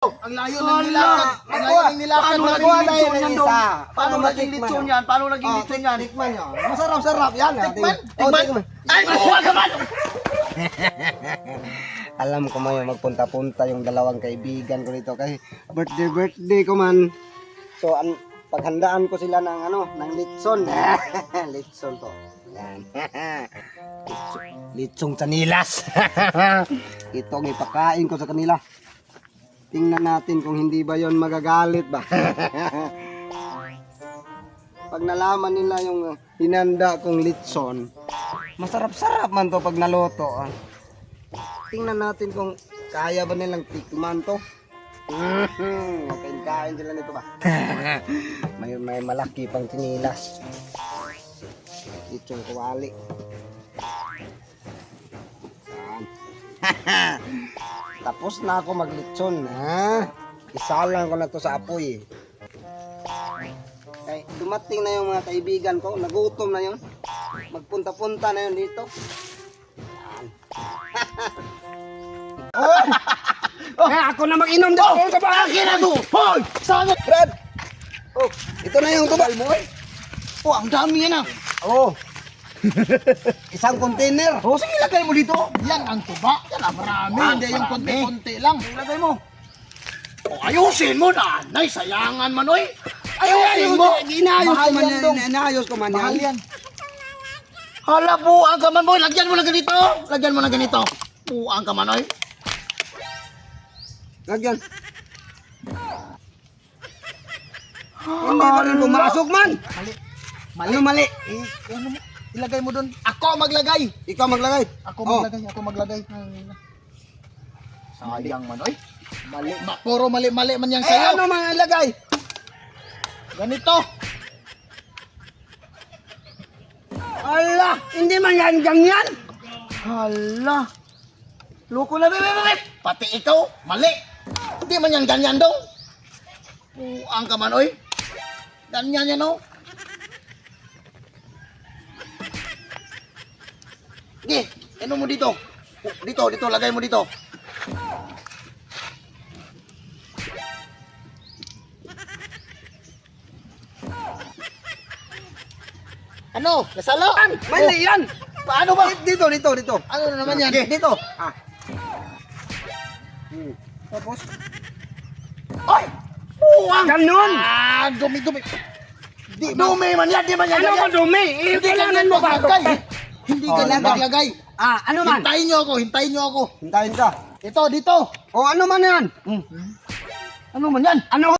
Ang layo ng nilakad. Ang layo ng nilakad. Paano naging lechon yan dong? Paano naging lechon yan? Paano naging Oh, lechon yan? Tikman nyo. Masarap-sarap yan. Tikman? Oh, Tikman? tikman. Ay, makuha ka man! Alam ko yung magpunta-punta yung dalawang kaibigan ko dito kasi birthday birthday ko man. So an paghandaan ko sila ng ano, ng litson. litson to. Yan. Litson- Litsong tanilas. Ito ang ipakain ko sa kanila. Tingnan natin kung hindi ba yon magagalit ba. pag nalaman nila yung hinanda kong litson, masarap-sarap man to pag naloto. ah. Tingnan natin kung kaya ba nilang tikman to. Mhm, Kain-kain sila nito ba? may, may malaki pang tinilas. Itong kawali. Yan. Tapos na ako maglitson, ha? Isalang ko na to sa apoy. Kay dumating na yung mga kaibigan ko, nagutom na yun. Magpunta-punta na yun dito. oh, ako na mag-inom dito oh, sa. Akin na to! Hoy! Saan? Brad! Oh, ito na yung tubal mo eh. Oh, ang dami yan ah. Oh. Isang container. Oh, sige, lagay mo dito. Yan ang tuba. Yan ang marami. Ah, Hindi yung konti-konti lang. Lagay mo. Oh, ayusin mo na. Nay, sayangan man, oy. Ayusin mo. Inayos ko man. Inayos ko man Mahal yan. yan. Hala, buang ka man, boy. Lagyan mo na ganito. Lagyan mo na ganito. Buang ka man, oy. Lagyan. Hindi pa rin pumasok man. Mali. Mali. Ano mali? Eh, ano mo? Ilagay mo doon. Ako maglagay. Ikaw maglagay. Ako Oh. maglagay. Ako maglagay. Sayang man, oy. Mali. Ma, puro mali-mali man yan Eh, sa'yo. ano man ilagay? Ganito. Ala, hindi man yan ganyan. Hala. Loko na, bebe, bebe. Pati ikaw, mali. Hindi man yan ganyan daw. Buang ka man, oy. Ganyan yan, oh. Sige, ano mo dito? Dito, dito, lagay mo dito. Ano? Nasalo? Mali yan. Paano ba? Dito, dito, dito. Ano na naman yan? Dito. Ah. Hmm. Tapos? Ay! Buwang! Ganon. Ah, dumi-dumi. Di, dumi man yan, di man yan. Ano mo dumi? Eh, Hindi ganyan mo ba? maglagay. Hindi Oh, ganyan ano ba? maglagay. Ah, ano man? Hintayin nyo ako, hintayin nyo ako. Hintayin ka. Ito, dito. O ano man yan? Ano man yan? Ano